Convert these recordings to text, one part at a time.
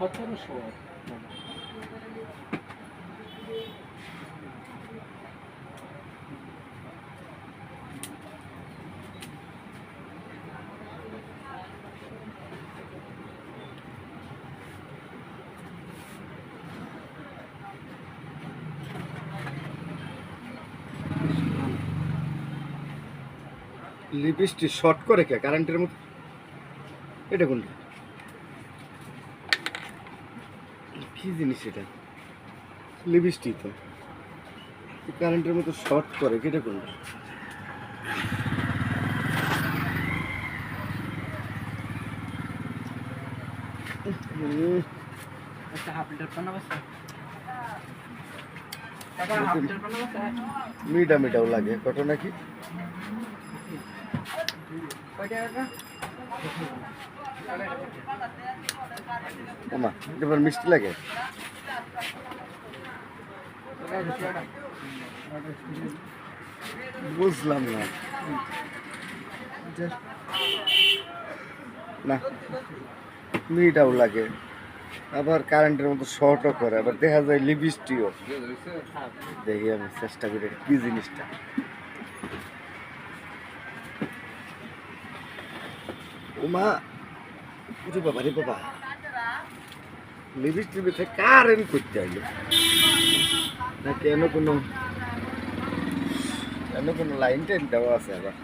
সতেরোশো lipstick short করে কে? কারেন্টের মতো। এটা কোনটা? কি জিনিস এটা? লিপস্টিক তো। কারেন্টের মতো শর্ট করে কেটে কোনটা মিঠা মিঠাও লাগে। কত নাকি? কয়টা এটা মিষ্টি লাগে। বুঝলাম না। না মিঠাও লাগে। আবার কারেন্টের মতো শর্টও করে, আবার দেখা যায় লিপস্টিকও। দেখি আমি চেষ্টা করি কি জিনিসটা। ওমা ওরে বাবা রে বাবা লিপস্টিক ভিতরে কারেন্ট করতে আইলো না কেন কোনো কেন কোনো লাইন টাইন দেওয়া আছে আবার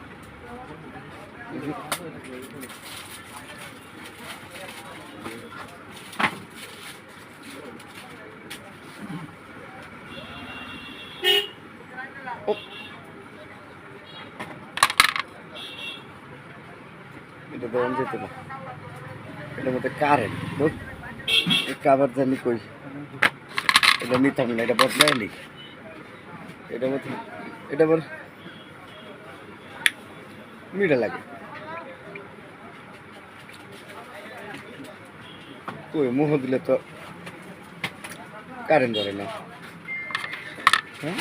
ও। এটা দেওয়া যেত না এটার মধ্যে কারেন্ট কাবার জানি কই, এটা নিতাম না, এটা বদলাই নি। এটা মতো এটা আবার মিঠা লাগে। কই, মুহ দিলে তো কারেন্ট ধরে না। হ্যাঁ?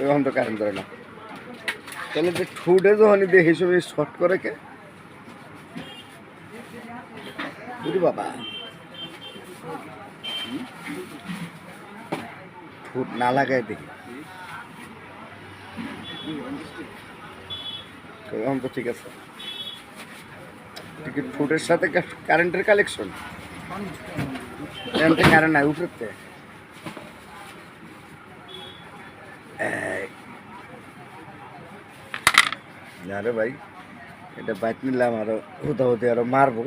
এখন তো কারেন্ট ধরে না। তাহলে যে ঠুটে যখন দিয়ে হিসেবে শর্ট করে কে? বাবা? ঠোঁট না লাগাই দেখি। এখন তো ঠিক আছে। টিকিট ঠোঁটের সাথে কারেন্টের কালেকশন কারেন্ট নাই উপরেতে না রে ভাই, এটা বাইক নিলাম আরও হুদাহুদি আরও মারবো।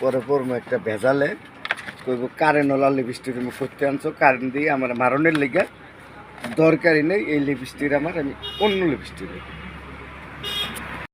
পরে পরম একটা ভেজালে। কইব কারেন্ট ওলা লিপস্টিক তুমি করতে আনছো কারেন্ট দিয়ে আমার মারণের লেগে দরকারি নেই, এই লিপস্টিক আমার, আমি অন্য লিপস্টিক